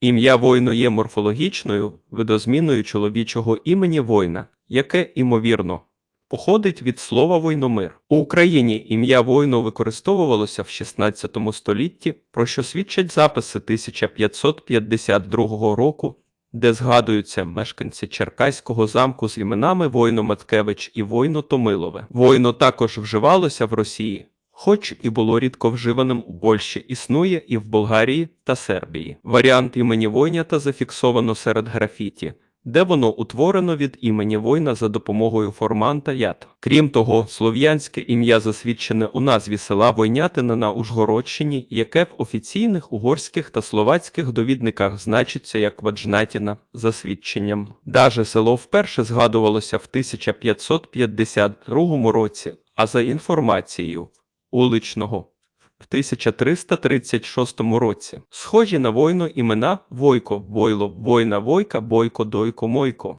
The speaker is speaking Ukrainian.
Ім'я воїно є морфологічною видозміною чоловічого імені воїна, яке, імовірно, походить від слова войномир. У Україні ім'я воїну використовувалося в 16 столітті, про що свідчать записи 1552 року, де згадуються мешканці Черкаського замку з іменами Войно Маткевич і Войно Томилове. Войно також вживалося в Росії. Хоч і було рідко вживаним у Польщі, існує і в Болгарії та Сербії. Варіант імені Войнята зафіксовано серед графіті, де воно утворено від імені воїна за допомогою форманта ят. Крім того, слов'янське ім'я засвідчене у назві села Войнятина на Ужгородщині, яке в офіційних угорських та словацьких довідниках значиться як Ваджнатіна за свідченням. Даже село вперше згадувалося в 1552 році, а за інформацією уличного в 1336 році. Схожі на войну імена Войко, Войло, Война, Войка, Бойко, Дойко, Мойко.